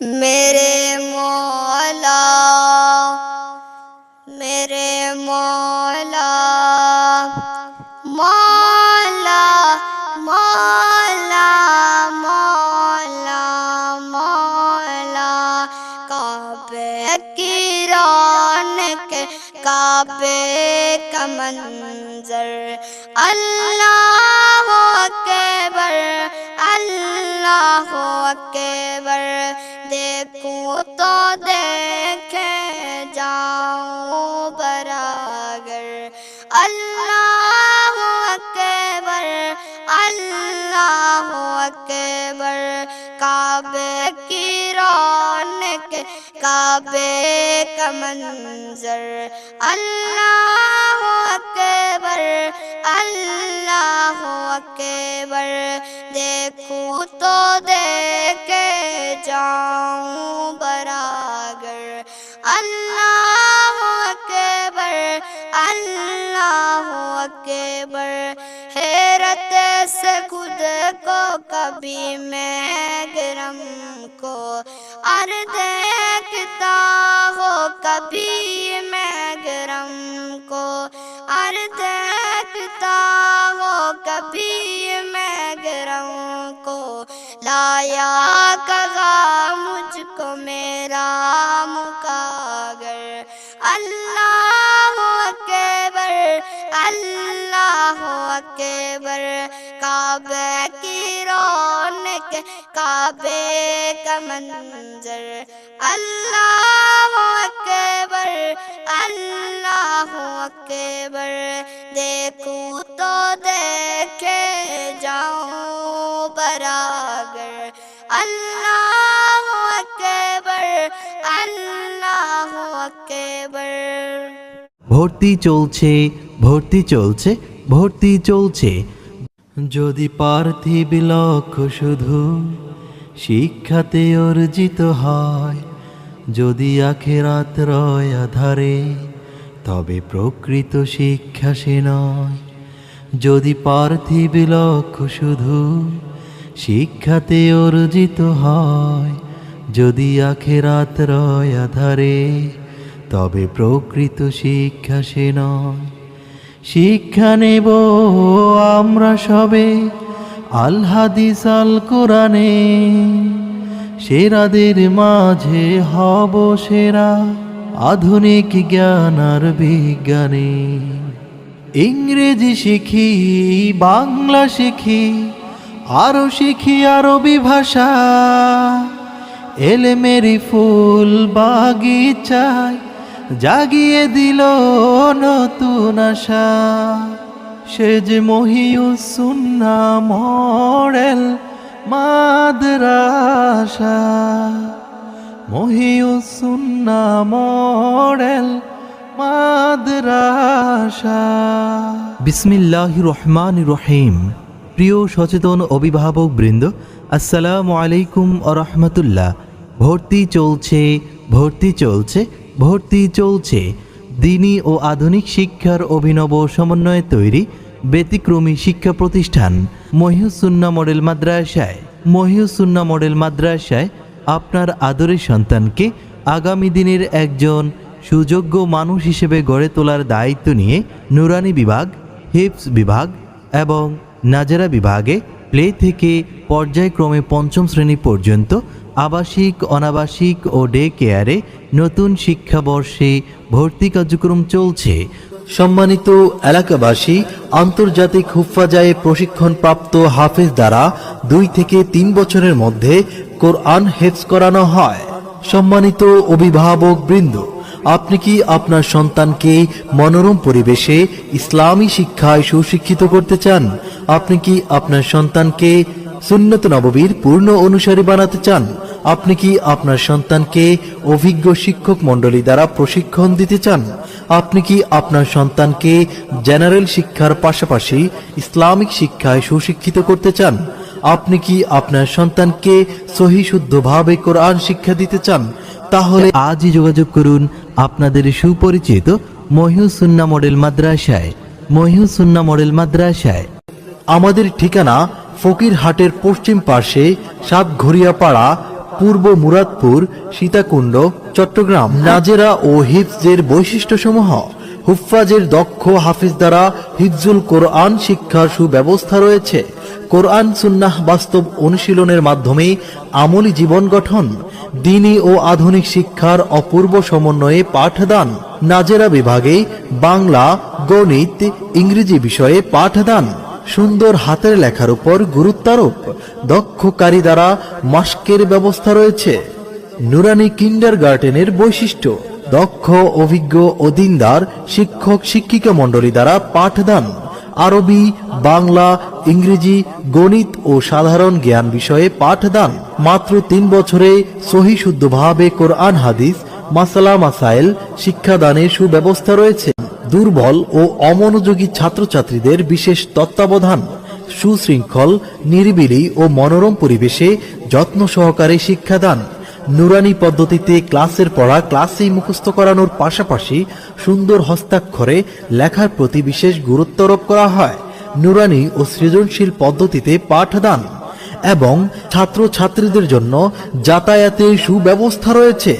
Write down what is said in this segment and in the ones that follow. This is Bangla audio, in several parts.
میرے مولا میرے مولا مولا مولا مولا مولا کعبے کی رونق کعبے کمن دیکھو تو دیکھے جاؤ براگر اللہ اکبر اللہ اکبر کعبے کی رونق کعبے کا منظر اللہ اکبر اللہ اکبر دیکھو تو دیکھ ہوں براگر اللہ اکبر اللہ اکبر۔ حیرت سے خود کو کبھی میں گرم کو اور دیکھتا ہو کبھی میں گرم کو۔ اور دیکھتا ہو کبھی میں گرم کو۔ لایا अकबर काबे की रौनक काबे का मंजर अल्लाह अकबर अल्लाह अकबर देखूं तो देखे जाऊं बरागर अल्लाह अकबर अल्लाह अकबर ভর্তি চলছে ভর্তি চলছে ভর্তি চলছে। যদি পার্থিব লক্ষ্য শুধু শিক্ষাতে অর্জিত হয়, যদি আখেরাত রয় আধারে, তবে প্রকৃত শিক্ষা সে নয়। যদি পার্থিব লক্ষ্য শুধু শিক্ষাতে অর্জিত হয়, যদি আখেরাত রয় আধারে, তবে প্রকৃত শিক্ষা সে নয়। শিক্ষা নেব আমরা সবে আলহাদিস আল কোরআনে। সেরাদের মাঝে হব সেরা, আধুনিক জ্ঞান আর বিজ্ঞানে। ইংরেজি শিখি, বাংলা শিখি আরও শিখি আরবি ভাষা। এলেমেরি ফুল বাগিচায় জাগিয়ে দিল নতুন আশা। সে যে মহিউসুন্না মডেল মাদ্রাসা। মহিউসুন্না মডেল মাদ্রাসা। বিসমিল্লাহ রহমান রহিম। প্রিয় সচেতন অভিভাবক বৃন্দ, আসসালামু আলাইকুম আ রহমতুল্লাহ। ভর্তি চলছে ভর্তি চলছে ভর্তি চলছে। দিনী ও আধুনিক শিক্ষার অভিনব সমন্বয়ে তৈরি ব্যতিক্রমী শিক্ষা প্রতিষ্ঠান মহিউসুন্না মডেল মাদ্রাসায়। মহিউসুন্না মডেল মাদ্রাসায় আপনার আদরের সন্তানকে আগামী দিনের একজন সুযোগ্য মানুষ হিসেবে গড়ে তোলার দায়িত্ব নিয়ে নুরানি বিভাগ হিপস বিভাগ এবং নাজারা বিভাগে প্লে থেকে পর্যায়ক্রমে পঞ্চম শ্রেণি পর্যন্ত আবাসিক, অনাবাসিক ও ডে কেয়ারে নতুন শিক্ষাবর্ষে ভর্তি কার্যক্রম চলছে। সম্মানিত এলাকাবাসী, আন্তর্জাতিক হুফাজায়ে প্রশিক্ষণপ্রাপ্ত হাফেজ দ্বারা দুই থেকে তিন বছরের মধ্যে কোরআন হেফজ করানো হয়। সম্মানিত অভিভাবক বৃন্দ আপনি কি আপনার সন্তানকে মনোরম পরিবেশে ইসলামী শিক্ষায় সুশিক্ষিত করতে চান? আপনি কি আপনার সন্তানকে সুন্নত নববীর পূর্ণ অনুসারী বানাতে চান? আপনি কি আপনার সন্তানকে অভিজ্ঞ শিক্ষক মণ্ডলী দ্বারা প্রশিক্ষণ দিতে চান? আপনি কি আপনার সন্তানকে জেনারেল শিক্ষার পাশাপাশি ইসলামিক শিক্ষায় সুশিক্ষিত করতে চান? আপনি কি আপনার সন্তানকে সহি শুদ্ধভাবে কোরআন শিক্ষা দিতে চান? তাহলে আজই যোগাযোগ করুন আপনাদের সুপরিচিত মহিউসুন্না মডেল মাদ্রাসায়। মহিউসুন্না মডেল মাদ্রাসায়। আমাদের ঠিকানা ফকিরহাটের পশ্চিম পার্শ্বে সাতঘরিয়াপাড়া পূর্ব মুরাদপুর, সীতাকুণ্ড, চট্টগ্রাম। নাজেরা ও হিফজের বৈশিষ্ট্যসমূহ। হুফাজের দক্ষ হাফিজ দ্বারা হিফজুল কোরআন শিক্ষার সুব্যবস্থা রয়েছে। কোরআন সুন্নাহ বাস্তব অনুশীলনের মাধ্যমে আমলি জীবন গঠন দিনী ও আধুনিক শিক্ষার অপূর্ব সমন্বয়ে পাঠদান, নাজেরা বিভাগে বাংলা, গণিত, ইংরেজি বিষয়ে পাঠদান, সুন্দর হাতের লেখার উপর গুরুত্বারোপ দক্ষকারী দ্বারা মাস্কের ব্যবস্থা রয়েছে। নুরানি কিন্ডার গার্ডেনের বৈশিষ্ট্য দক্ষ, অভিজ্ঞ ও দিনদার শিক্ষক, শিক্ষিকা মণ্ডলী দ্বারা পাঠদান। আরবি, বাংলা, ইংরেজি, গণিত ও সাধারণ জ্ঞান বিষয়ে পাঠদান। মাত্র তিন বছরে সহি শুদ্ধভাবে কোরআন, হাদিস, মাসালা, মাসাইল শিক্ষাদানের সুব্যবস্থা রয়েছে। দুর্বল ও অমনোযোগী ছাত্রছাত্রীদের বিশেষ তত্ত্বাবধান। সুশৃঙ্খল, নিরিবিলি ও মনোরম পরিবেশে যত্ন সহকারে শিক্ষাদান। নুরানি পদ্ধতিতে ক্লাসের পড়া, ক্লাসেই মুখস্থ করানোর পাশাপাশি সুন্দর হস্তাক্ষরে লেখার প্রতি বিশেষ গুরুত্বারোপ করা হয়। নুরানি ও সৃজনশীল পদ্ধতিতে পাঠদান এবং ছাত্র ছাত্রীদের জন্য যাতায়াতের সুব্যবস্থা রয়েছে।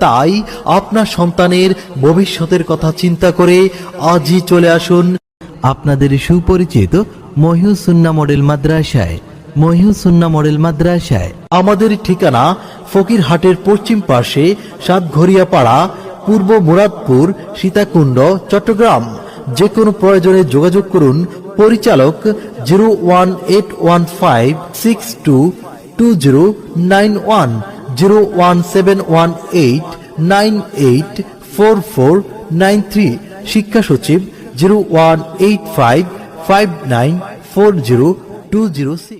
তাই আপনার সন্তানের ভবিষ্যতের কথা চিন্তা করে আজই চলে আসুন। আপনাদের সুপরিচিত মহিউসুন্না মডেল মাদ্রাসায়। মহিউসুন্না মডেল মাদ্রাসায়। আমাদের ঠিকানা ফকিরহাটের পশ্চিম পাশে সাতঘরিয়া পাড়া পূর্ব মুরাদপুর, সীতাকুণ্ড, চট্টগ্রাম। যে কোনো প্রয়োজনে যোগাযোগ করুন, পরিচালক zero one eight one five six two two zero nine one, zero one seven one eight nine eight four four nine three. শিক্ষা সচিব zero one eight five five nine four zero two zero six.